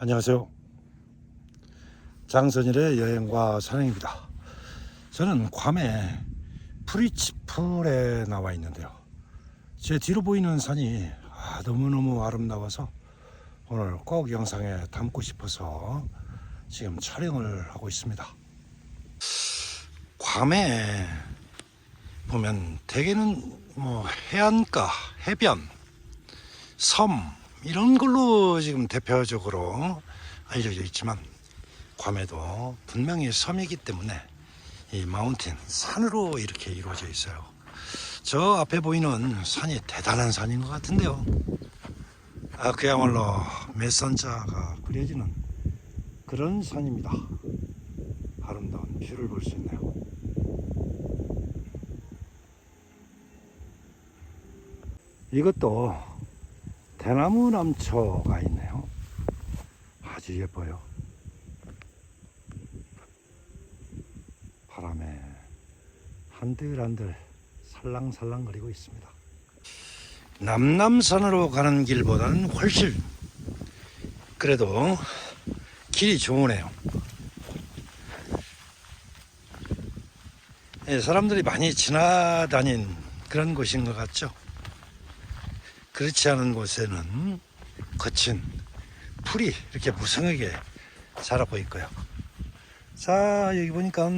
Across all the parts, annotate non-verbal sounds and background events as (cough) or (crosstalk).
안녕하세요. 장선일의 여행과 산행입니다. 저는 괌의 프리치풀에 나와 있는데요. 제 뒤로 보이는 산이 아, 너무너무 아름다워서 오늘 꼭 영상에 담고 싶어서 지금 촬영을 하고 있습니다. 괌에 보면 대개는 뭐 해안가, 해변, 섬 이런 걸로 지금 대표적으로 알려져 있지만 괌에도 분명히 섬이기 때문에 이 마운틴 산으로 이렇게 이루어져 있어요. 저 앞에 보이는 산이 대단한 산인 것 같은데요. 아 그야말로 메선자가 그려지는 그런 산입니다. 아름다운 뷰를 볼 수 있네요. 이것도 대나무 남초가 있네요. 아주 예뻐요. 바람에 한들한들 살랑살랑거리고 있습니다. 남남산으로 가는 길보다는 훨씬 그래도 길이 좋으네요. 예, 사람들이 많이 지나다닌 그런 곳인 것 같죠? 그렇지 않은 곳에는 거친 풀이 이렇게 무성하게 자라고 있고요. 자, 여기 보니까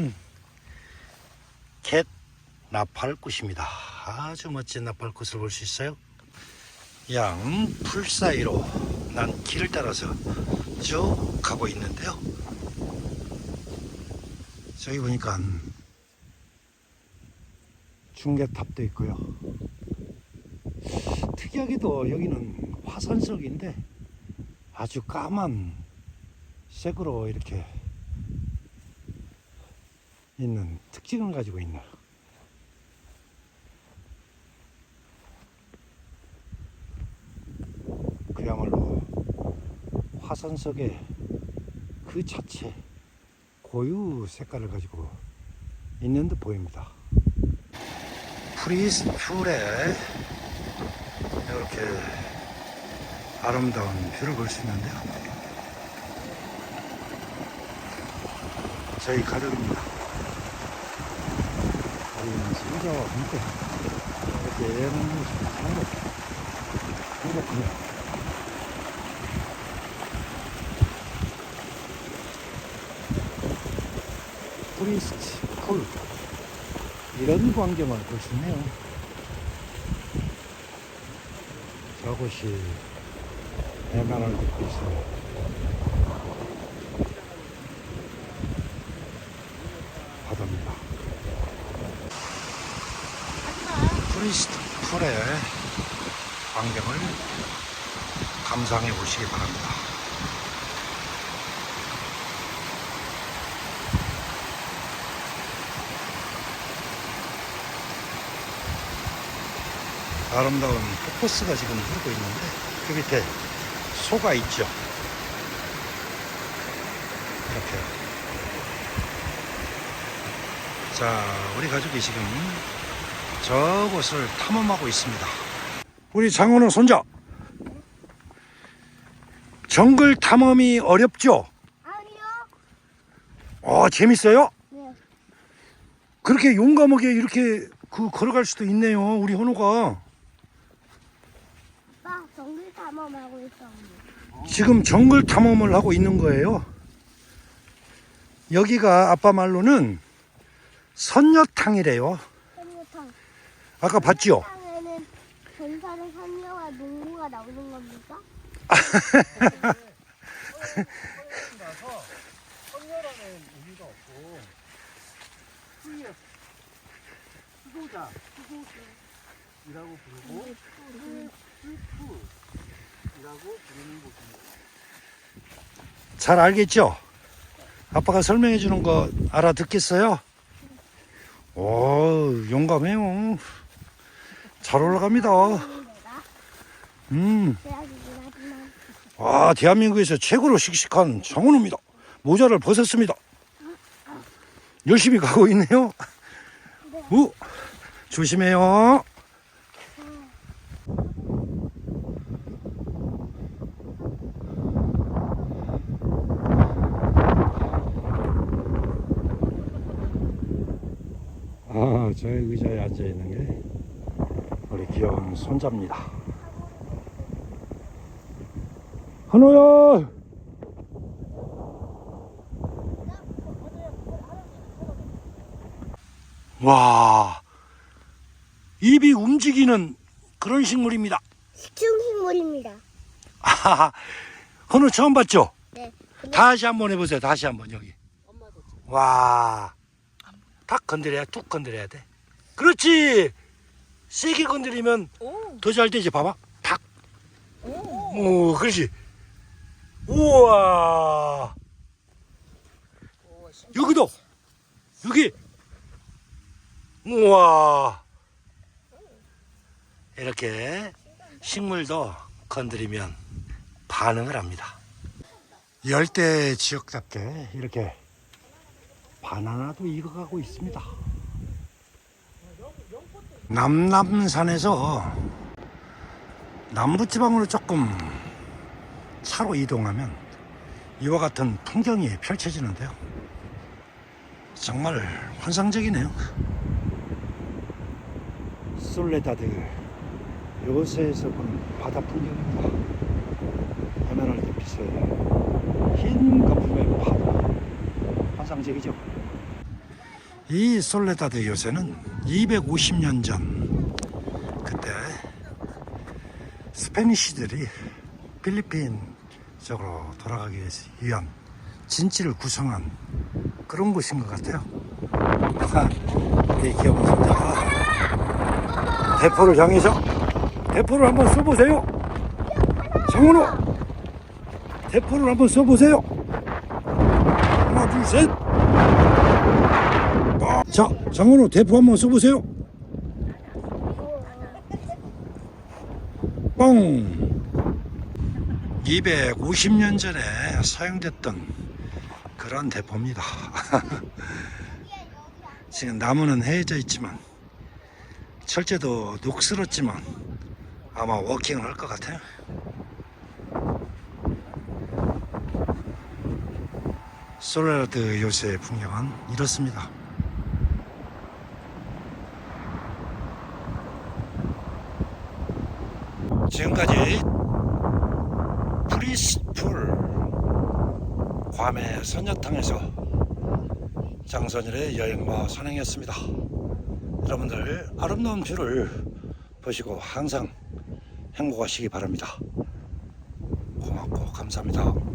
갯 나팔꽃입니다. 아주 멋진 나팔꽃을 볼 수 있어요. 양 풀 사이로 난 길을 따라서 쭉 가고 있는데요. 저기 보니까 중계탑도 있고요. 특이하게도 여기는 화산석인데 아주 까만 색으로 이렇게 있는 특징을 가지고 있네요. 그야말로 화산석의 그 자체 고유 색깔을 가지고 있는 듯 보입니다. 프리스 풀에 이렇게 아름다운 뷰를 볼 수 있는데요. 저희 가족입니다. 우리는 손자와 함께 이렇게 하는 것 행복합니다. 프리스트 풀 이런 광경을 볼 수 있네요. 저곳이 걷고 있어요. 바다입니다. 프리스트 풀의 광경을 감상해 보시기 바랍니다. 아름다운 폭포스가 지금 흐르고 있는데 그 밑에 소가 있죠. 이렇게. 자, 우리 가족이 지금 저곳을 탐험하고 있습니다. 우리 장원호 손자. 정글 탐험이 어렵죠? 아니요. 어, 재밌어요? 네. 그렇게 용감하게 이렇게 그 걸어갈 수도 있네요. 우리 현호가. 아빠 정글 탐험하고 있었는데. 지금 정글 탐험을 하고 있는 거예요. 여기가 아빠 말로는 선녀탕이래요. 선녀탕. 아까 봤죠? 선녀탕에는 전설의 선녀와 농구가 나오는 겁니까? 나서 선녀라는 의미가 없고 후의 수도자, 수도이라고 부르고 술풀 잘 알겠죠? 아빠가 설명해 주는 거 알아듣겠어요? 오, 용감해요. 잘 올라갑니다. 음, 와, 대한민국에서 최고로 씩씩한 정원입니다. 모자를 벗었습니다. 열심히 가고 있네요. 우, 조심해요. 저, 저 의자에 앉아 있는 게 우리 귀여운 손자입니다. 한호야! 와, 입이 움직이는 그런 식물입니다. 식충식물입니다. 아하하, 헌우 처음 봤죠? 네. 다시 한번 해보세요. 다시 한번 여기. 와, 탁 건드려야 툭 건드려야 돼. 그렇지. 세게 건드리면 더 잘 되지. 봐봐. 탁. 오, 그렇지. 우와. 여기도. 여기. 우와. 이렇게 식물도 건드리면 반응을 합니다. 열대 지역답게 이렇게 바나나도 익어가고 있습니다. 남남산에서 남부지방으로 조금 차로 이동하면 이와 같은 풍경이 펼쳐지는데요. 정말 환상적이네요. 솔레다드 요새에서 보는 바다 풍경입니다. 에메랄드 빛의 흰 거품의 환상적이죠. 이 솔레다드 요새는 250년 전 그때 스페니쉬들이 필리핀 쪽으로 돌아가기 위한 진지를 구성한 그런 곳인 것 같아요. 이 귀여운 손자가 대포를 향해서 대포를 한번 쏘보세요. 정은호 대포를 한번 쏘보세요. 하나 둘 셋. 아, 자 정은호 대포 한번 쏘보세요. 뻥. 250년 전에 사용됐던 그런 대포입니다. (laughs) 지금 나무는 헤어져 있지만 철제도 녹슬었지만 아마 워킹을 할 것 같아요. 솔라드 요새의 풍경은 이렇습니다. 지금까지 프리스풀 괌의 선녀탕에서 장선일의 여행과 선행이었습니다. 여러분들 아름다운 뷰를 보시고 항상 행복하시기 바랍니다. 고맙고 감사합니다.